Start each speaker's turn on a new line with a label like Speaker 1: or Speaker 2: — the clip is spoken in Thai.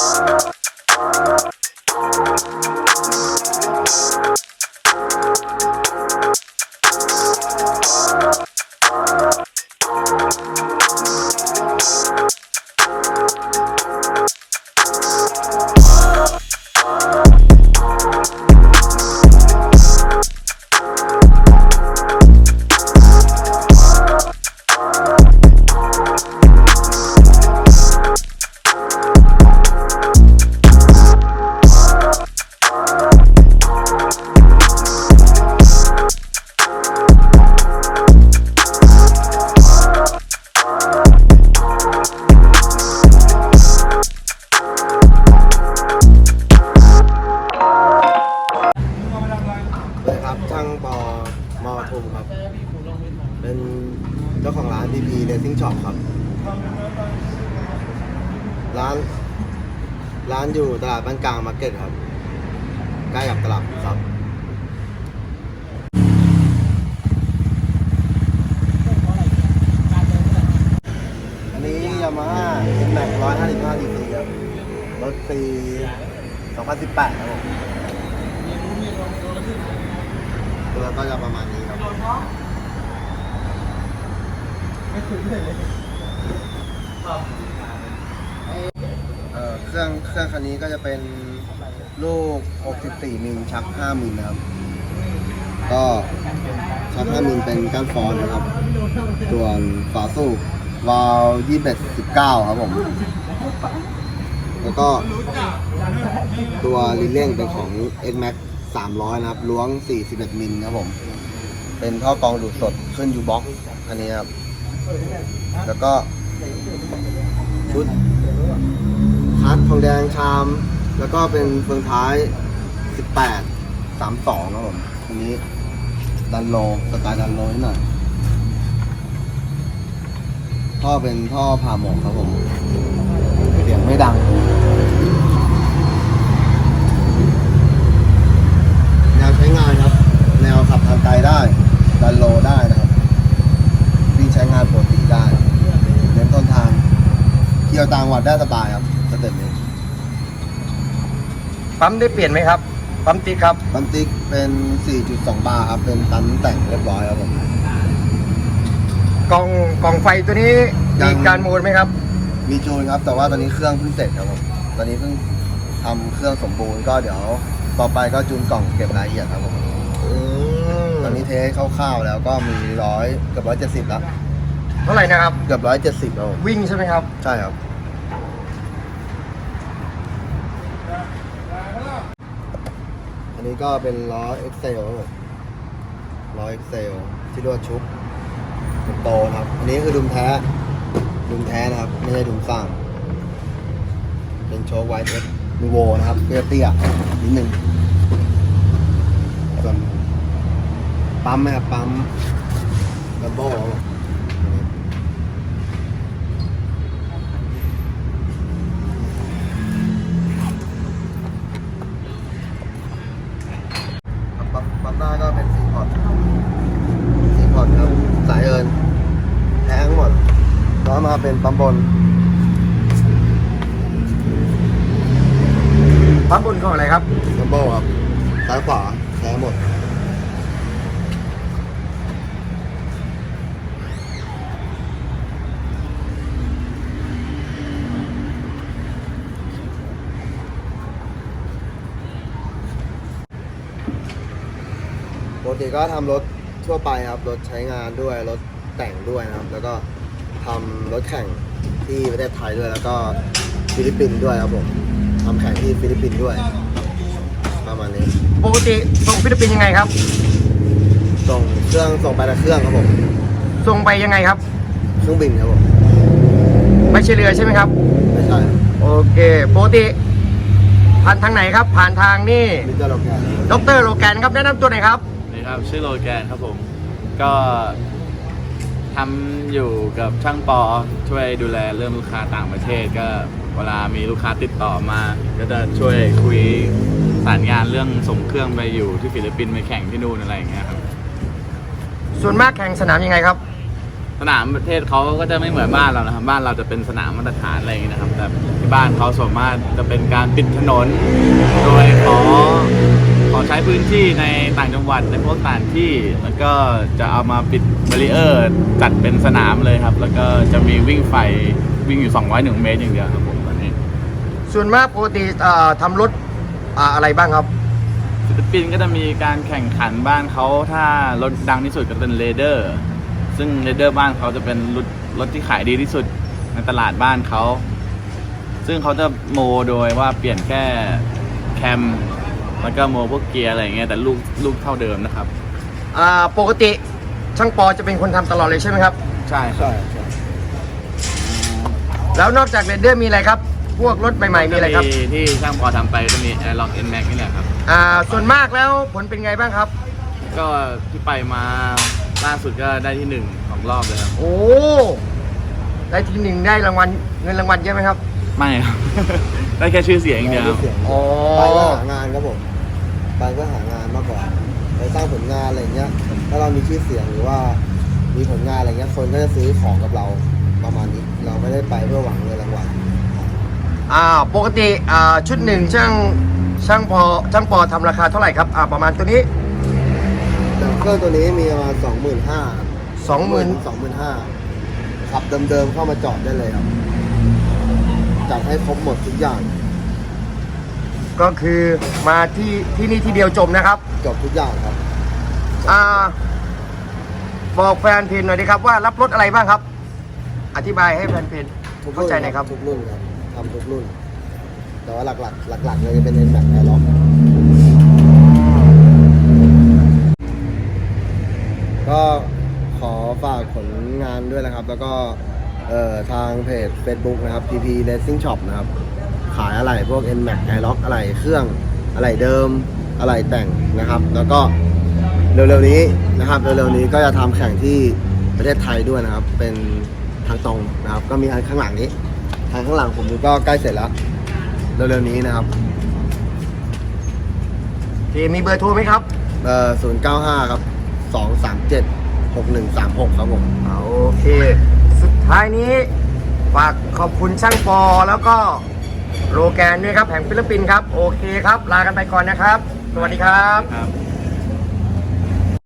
Speaker 1: เร้าน ร้านอยู่ตลาดบ้านกลางมาร์เก็ตครับใกล้กับตลาดครับอันนี้ยามาฮ่าเอ็นแม็กร้อยห้าสิบห้าดีซีครับรถปี2018ครับผมตัวก็จะประมาณนี้ครับเอ่อ เครื่องเครื่องคันนี้ก็จะเป็นลูก 64 มิลชัก 5 มิลนะครับ ก็ชัก 5 มิลเป็นก้านฟอนนะครับ ส่วนฝาสูบวาล์ว21 19 ครับผม แล้วก็ตัวลิเล่งเป็นของ X Max 300 นะครับ ล้วง 41 มิลครับผม เป็นท่อกองดูดสดขึ้นยูบ็อกอันนี้ครับ แล้วก็ชุด คัดทองแดงชาม แล้วก็เป็นเฟืองท้าย 18 32ครับผมอันนี้ดันโลสไตล์ดันโลนิดหน่อยท่อเป็นท่อผ่าหมกครับผมเสียงไม่ดังแนวใช้งานครับ แนวขับทางไกลได้ ดันโลได้นะครับวิ่งใช้งานปกติได้เน้นต้นทางเที่ยวต่างหวัดได้สบายครับ ปั๊
Speaker 2: มได้เปลี่ยนไหมครับ ปั๊มติ๊กครับ
Speaker 1: บัมติกเป็น 4.2 บาร์ครับ เป็นตันแต่งเรียบร้อยครับผม
Speaker 2: กล่องกล่องไฟตัวนี้
Speaker 1: ยั
Speaker 2: มี
Speaker 1: ง
Speaker 2: การโมดไหมครับ
Speaker 1: มีจูนครับ แต่ว่าตอนนี้เครื่องเพิ่งเสร็จครับผม ตอนนี้เพิ่งทำเครื่องสมบูรณ์ก็เดี๋ยว ต่อไปก็จูนกล่องเก็บรายละเอียดครับผมตอนนี้เทสคร่าวๆแล้วก็มีร้อยเกือบร้อยเจ็ดสิบแล้ว
Speaker 2: เท่าไหร่นะครับ
Speaker 1: เกือบร้อยเจ็ดสิบแล้วผม
Speaker 2: วิ่งใช่ไหมครับ
Speaker 1: ใช่ครับ นี้ก็เป็นล้อ Excel ล้อ Excel ที่เรียกว่าชุบเป็นโตนะครับ อันนี้คือดุมแท้ ดุมแท้นะครับ ไม่ใช่ดุมสร้างเป็นโชคไวท์เอสนูโวนะครับเตี้ยๆนิดนึงส่วนปั๊มไหมครับปั๊มลัมโบ้ บผมครับปั๊มปั๊มหน้าก็เป็นสีพอร์ตสีพอร์ตครับ สายเอิญแท้ทั้งหมดแล้วมาเป็นปั๊มบน
Speaker 2: ปั๊มบนของอะไรครับ
Speaker 1: ลัมโบครับซ้ายขวาแท้หมด ปกติก็ทำรถทั่วไปครับรถใช้งานด้วยรถแต่งด้วยนะครับ แล้วก็ทำรถแข่งที่ประเทศไทยด้วยแล้วก็ฟิลิปปินส์ด้วยครับผมทำแข่งที่ฟิลิปปินส์ด้วย ประมาณนี้
Speaker 2: ปกติส่งฟิลิปปินส์ยังไงครับ
Speaker 1: ส่งเครื่องส่งไปละเครื่องครับผม
Speaker 2: ส่งไปยังไงครับ
Speaker 1: เครื่องบินครับผม
Speaker 2: ไม่ใช่เรือใช่ไหมครับ
Speaker 1: ไม่ใช่
Speaker 2: โอเคปกติผ่านทางไหนครับ ผ่านทางนี่
Speaker 1: มิเตอร์โลแกน
Speaker 2: ดรโลแกนครับแนะนำตัวหน่อยครับ
Speaker 3: นี่ ครับชื่อโลแกนครับผม ก็ทำอยู่กับช่างปอช่วยดูแลเรื่องลูกค้าต่างประเทศ ก็เวลามีลูกค้าติดต่อมา ก็จะช่วยคุยสารงานเรื่องส่งเครื่องไปอยู่ที่ฟิลิปปินส์ไปแข่งที่นู่นอะไรอย่างเงี้ยครับ
Speaker 2: ส่วนมากแข่งสนามยังไงครับ
Speaker 3: สนามประเทศเขาก็จะไม่เหมือนบ้านเรานะครับ บ้านเราจะเป็นสนามมาตรฐานอะไรอย่างนี้นะครับ แต่ที่บ้านเขาส่วนมากจะเป็นการปิดถนน โดยขอขอ ใช้พื้นที่ในต่างจังหวัดในพวกต่างที่แล้วก็จะเอามาปิดบารีเออร์จัดเป็นสนามเลยครับ แล้วก็จะมีวิ่งไฟวิ่งอยู่ 201 เมตรอย่างเดียวครับผมตอนนี้
Speaker 2: ส่วนมากปกติเอ่อทำรถอ่าอะไรบ้างครับ
Speaker 3: ฟิลิปปินส์ก็จะมีการแข่งขันบ้านเขาถ้ารถดังที่สุดก็เป็นเรเดอร์ ซึ่งเรเดอร์บ้านเขาจะเป็นรถรถที่ขายดีที่สุดในตลาดบ้านเขา ซึ่งเขาจะโมโดยว่าเปลี่ยนแค่แคม แล้วก็โมพวกเกียร์อะไรอย่างเงี้ยแต่ลูกลูกเท่าเดิมนะครับ
Speaker 2: อ่าปกติช่างปอจะเป็นคนทำตลอดเลยใช่ไหมครับ
Speaker 3: ใช่ครับ
Speaker 1: ใช่ใช่
Speaker 2: แล้วนอกจากเรดเดอร์มีอะไรครับ พวกรถใหม่ๆมีอะไรครับ
Speaker 3: ก็ที่ช่างพอทำไปก็มีแอร์ล็อกเอ็นแม็กนี่แหละครับ
Speaker 2: อ่าส่วนมากแล้วผลเป็นไงบ้างครับ
Speaker 3: ก็ที่ไปมาล่าสุดก็ได้ที่หนึ่งของรอบเลยครับ
Speaker 2: โอ้ได้ทีหนึ่งได้รางวัลเงินรางวัลเยอะไหมครับ
Speaker 3: ไม่ครับ ได้แค่ชื่อเสียงอย่างเดียวครับ
Speaker 1: เสียง
Speaker 2: อ๋อ
Speaker 1: ไปก็หางานครับผมไปก็หางานมากกว่าไปสร้างผลงานอะไรอย่างเงี้ย ถ้าเรามีชื่อเสียงหรือว่า มีผลงานอะไรเงี้ยคนก็จะซื้อของกับเราประมาณนี้ เราไม่ได้ไปเพื่อหวังเงินรางวัล
Speaker 2: อ่าปกติอ่าชุดหนึ่งช่างช่างพอช่างปอทำราคาเท่าไหร่ครับอ่าประมาณตัวนี้
Speaker 1: อย่างเครื่องตัวนี้มีประมาณสองหมื่นห้า
Speaker 2: สองหมื่น
Speaker 1: สองหมื่นห้าขับเดิมๆเข้ามาจอดได้เลยครับ จัดให้ครบหมดทุกอย่าง
Speaker 2: ก็คือมาที่ที่นี่ที่เดียวจบนะครับ
Speaker 1: จบทุกอย่างครับ
Speaker 2: อ่า บอกแฟนเพจหน่อยดีครับว่ารับรถอะไรบ้างครับ อธิบายให้แฟนเพจ
Speaker 1: ทุก
Speaker 2: เข้าใจหน่อยครับ
Speaker 1: ทุกรุ่นครับทำทุกรุ่น แต่ว่าหลักๆ หลักๆเลยจะเป็นแบบแอร์ล็อกก็ขอฝากผลงานด้วยนะครับ แล้วก็ เอ่อทางเพจ Facebook นะครับ PP Racing Shop นะครับ ขายอะไรพวก N Max Air Lock อะไรเครื่องอะไรเดิมอะไรแต่งนะครับ แล้วก็เร็วๆนี้นะครับเร็วๆนี้ก็จะทำแข่งที่ประเทศไทยด้วยนะครับ เป็นทางตรงนะครับ ก็มีทางข้างหลังนี้ ทางข้างหลังผมก็ใกล้เสร็จแล้วเร็วๆนี้นะครับ
Speaker 2: ที่มีเบอร์โทรไหมครับ
Speaker 1: เอ่อ095 ครับ 237 6136 ครับผม
Speaker 2: อ่าโอเคสุด ท้ายนี้ฝากขอบคุณช่างปอแล้วก็โรแกนด้วยครับแห่งฟิลิปปินส์ครับ โอเคครับ ลากันไปก่อนนะครับ สวัสดีครับ
Speaker 3: ครับ